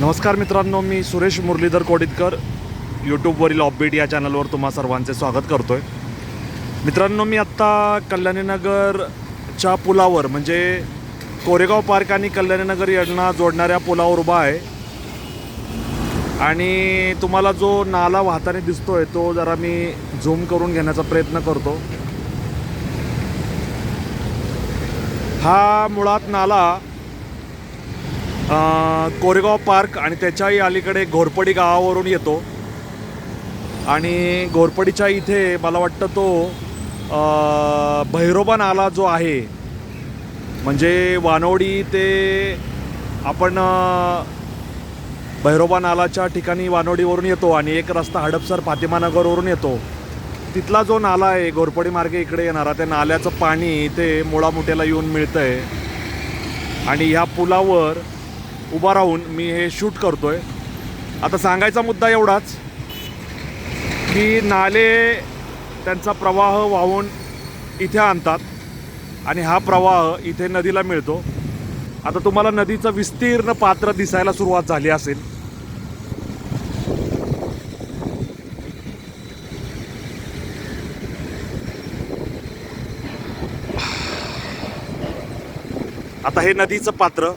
नमस्कार मित्रांनो मी सुरेश मुरलीधर कोडितकर यूट्यूबवरील ऑपबीट या चॅनलवर तुम्हा सर्वांचे स्वागत करतो आहे मित्रांनो मी आत्ता कल्याणीनगरच्या पुलावर म्हणजे कोरेगाव पार्क आणि कल्याणीनगर यांना जोडणाऱ्या पुलावर उभा आहे. आणि तुम्हाला जो नाला वाहताना दिसतोय तो जरा मी झूम करून घेण्याचा प्रयत्न करतो. हा मुळात नाला कोरेगाव पार्क आणि त्याच्याही अलीकडे घोरपडी गावावरून येतो. आणि घोरपडीच्या इथे मला वाटतं तो भैरोबा नाला जो आहे म्हणजे वानवडी ते आपण भैरोबा नालाच्या ठिकाणी वानवडीवरून येतो आणि एक रस्ता हडपसर फातिमानगरवरून येतो. तिथला जो नाला आहे घोरपडी मार्गे इकडे येणारा त्या नाल्याचं पाणी इथे मुळामुठ्याला येऊन मिळतं आहे आणि ह्या पुलावर उभा राहून मी हे शूट करतो आहे आता सांगायचा मुद्दा एवढाच की नाले त्यांचा प्रवाह वाहून इथे आणतात आणि हा प्रवाह इथे नदीला मिळतो. आता तुम्हाला नदीचं विस्तीर्ण पात्र दिसायला सुरुवात झाली असेल. आता हे नदीचं पात्र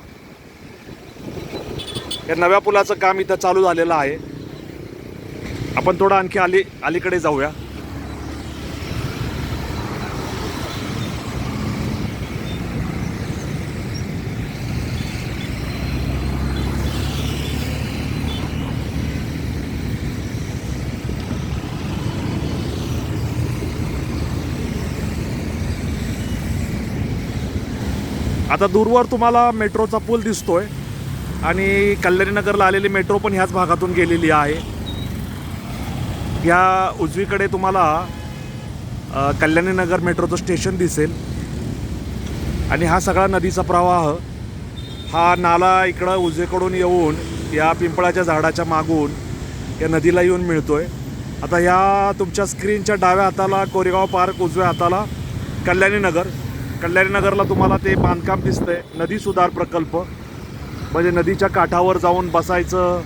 या नव्या पुलाचं काम इथं चालू झालेलं आहे. आपण थोडं आणखी अली अलीकडे जाऊया. आता दूरवर तुम्हाला मेट्रोचा पूल दिसतोय. आणि कल्याणीनगरला आलेली मेट्रो पण ह्याच भागातून गेलेली आहे. या उजवीकडे तुम्हाला कल्याणीनगर मेट्रोचं स्टेशन दिसेल. आणि हा सगळा नदीचा प्रवाह हा नाला इकडं उजवीकडून येऊन या पिंपळाच्या झाडाच्या मागून या नदीला येऊन मिळतो आहे आता या तुमच्या स्क्रीनच्या डाव्या हाताला कोरेगाव पार्क उजव्या हाताला कल्याणीनगर. कल्याणीनगरला तुम्हाला ते बांधकाम दिसतंय. नदी सुधार प्रकल्प. म्हणजे नदीच्या काठावर जाऊन बसायचं.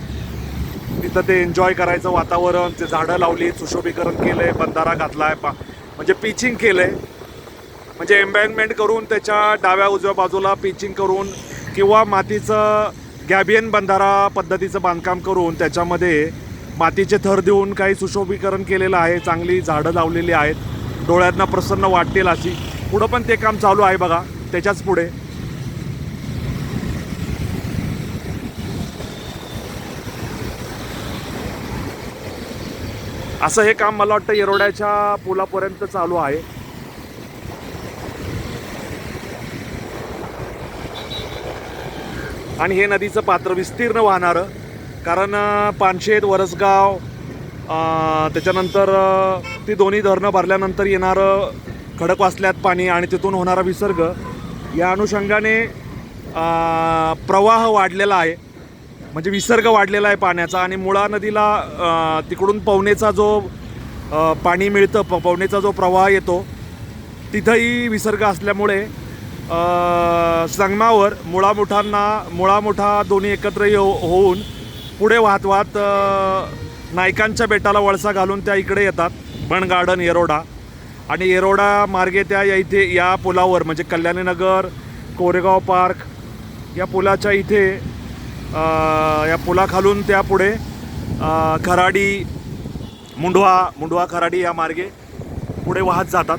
तिथं ते एन्जॉय करायचं वातावरण. ते झाडं लावली सुशोभीकरण केलंय बंधारा घातलाय पा म्हणजे पिचिंग केलंय. म्हणजे एम्बॅनमेंट करून त्याच्या डाव्या उजव्या बाजूला पिचिंग करून किंवा मातीचं गॅबियन बंधारा पद्धतीचं बांधकाम करून त्याच्यामध्ये मातीचे थर देऊन काही सुशोभीकरण केलेलं आहे. चांगली झाडं लावलेली आहेत. डोळ्यांना प्रसन्न वाटतील अशी. पुढं पण ते काम चालू आहे बघा. त्याच्याच पुढे. असं हे काम मला वाटतं येरोड्याच्या पुलापर्यंत चालू आहे. आणि हे नदीचं पात्र विस्तीर्ण वाहणारं कारण पानशेत वरसगाव त्याच्यानंतर ती दोन्ही धरणं भरल्यानंतर येणारं खडकवासल्यात पाणी आणि तिथून होणारा विसर्ग या अनुषंगाने प्रवाह वाढलेला आहे. म्हणजे विसर्ग वाढलेला आहे पाण्याचा आणि मुळा नदीला तिकडून पवनेचा जो पाणी मिळतं प पवनेचा जो प्रवाह येतो तिथंही विसर्ग असल्यामुळे संगमावर मुळामुठांना मुळामुठा दोन्ही एकत्र येऊ होऊन पुढे वाहत वाहत नायकांच्या बेटाला वळसा घालून त्या इकडे येतात बण गार्डन येरोडा. आणि येरोडा मार्गे त्या या इथे या पुलावर म्हणजे कल्याणीनगर कोरेगाव पार्क या पुलाच्या इथे या पुलाखालून त्या पुढे खराडी मुंढवा मुंढवा खराडी या मार्गे पुढे वाहत जातात.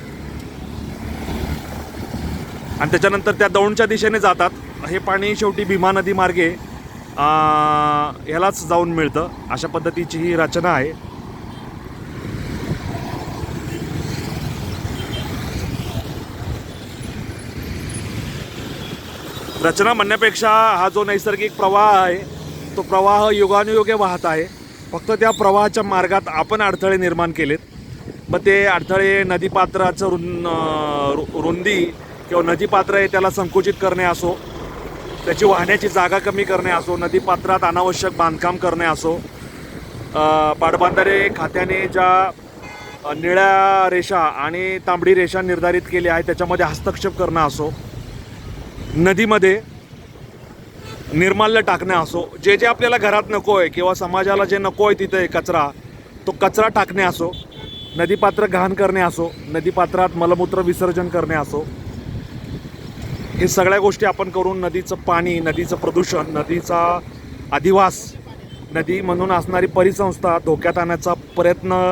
आणि त्याच्यानंतर त्या दौंडच्या दिशेने जातात. हे पाणी शेवटी भीमा नदी मार्गे ह्यालाच जाऊन मिळतं. अशा पद्धतीची ही रचना आहे. रचना म्हणण्यापेक्षा हा जो नैसर्गिक प्रवाह आहे तो प्रवाह युगानुयुगे वाहत आहे. फक्त त्या प्रवाहाच्या मार्गात आपण अडथळे निर्माण केलेत. मग ते अडथळे नदीपात्राचं रुं रु- रुंदी किंवा नदीपात्र आहे त्याला संकुचित करणे असो त्याची वाहण्याची जागा कमी करणे असो नदीपात्रात अनावश्यक बांधकाम करणे असो पाटबंधारे खात्याने ज्या निळ्या रेषा आणि तांबडी रेषा निर्धारित केल्या आहेत त्याच्यामध्ये हस्तक्षेप करणं असो नदीमध्ये निर्माल्य टाकणे असो जे जे आपल्याला घरात नको आहे किंवा समाजाला जे नको आहे तिथे कचरा तो कचरा टाकणे असो नदीपात्र घाण करणे असो नदीपात्रात मलमूत्र विसर्जन करणे असो हे सगळ्या गोष्टी आपण करून नदीचं पाणी नदीचं प्रदूषण नदीचा अधिवास नदी म्हणून असणारी परिसंस्था धोक्यात आणण्याचा प्रयत्न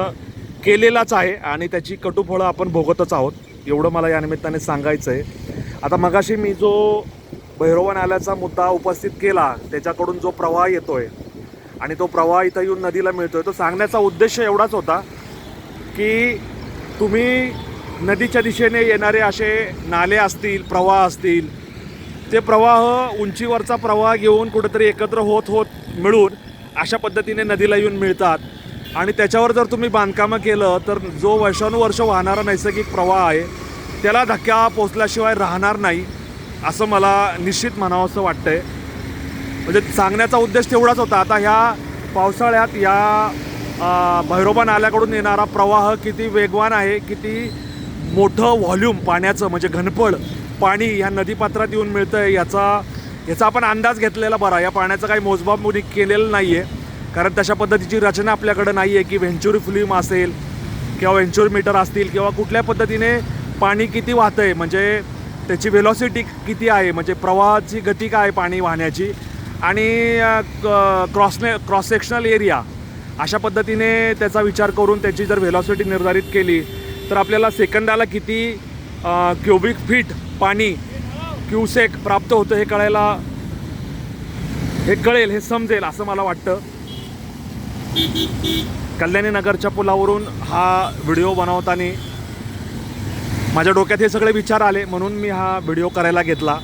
केलेलाच आहे आणि त्याची कटुफळं आपण भोगतच आहोत. एवढं मला या निमित्ताने सांगायचं आहे आता मगाशी मी जो भैरवन आल्याचा मुद्दा उपस्थित केला त्याच्याकडून जो प्रवाह येतोय आणि तो प्रवाह इथं येऊन नदीला मिळतोय तो सांगण्याचा उद्देश एवढाच होता की तुम्ही नदीच्या दिशेने येणारे असे नाले असतील प्रवाह असतील ते प्रवाह उंचीवरचा प्रवाह घेऊन कुठेतरी एकत्र होत होत मिळून अशा पद्धतीने नदीला येऊन मिळतात. आणि त्याच्यावर जर तुम्ही बांधकामं केलं तर जो वर्षानुवर्ष वाहणारा नैसर्गिक प्रवाह आहे त्याला धक्का पोचल्याशिवाय राहणार नाही असं मला निश्चित म्हणावंसं आहे म्हणजे सांगण्याचा उद्देश तेवढाच होता. आता ह्या पावसाळ्यात या भैरोबा नाल्याकडून येणारा प्रवाह किती वेगवान आहे किती मोठं व्हॉल्यूम पाण्याचं म्हणजे घनफळ पाणी ह्या नदीपात्रात येऊन मिळतं आहे याचा याचा आपण अंदाज घेतलेला बरा. या पाण्याचं काही मोजमाप मुली केलेलं नाही आहे कारण तशा पद्धतीची रचना आपल्याकडं नाही आहे की व्हेंचुरी फिल्म असेल किंवा व्हेंचुरी मीटर असतील किंवा कुठल्या पद्धतीने पाणी किती वाहतं आहे म्हणजे त्याची वेलॉसिटी किती आहे म्हणजे प्रवाहाची गती काय आहे पाणी वाहण्याची? आणि क्रॉसने क्रॉस सेक्शनल एरिया अशा पद्धतीने त्याचा विचार करून त्याची जर व्हेलॉसिटी निर्धारित केली तर आपल्याला सेकंदाला किती क्युबिक फीट पाणी क्युसेक प्राप्त होतं हे कळायला हे कळेल हे समजेल असं मला वाटतं. कल्याणी नगरच्या पुलावरून हा व्हिडिओ बनवताना माझ्या डोक्यात हे सगळे विचार आले म्हणून मी हा व्हिडिओ करायला घेतला.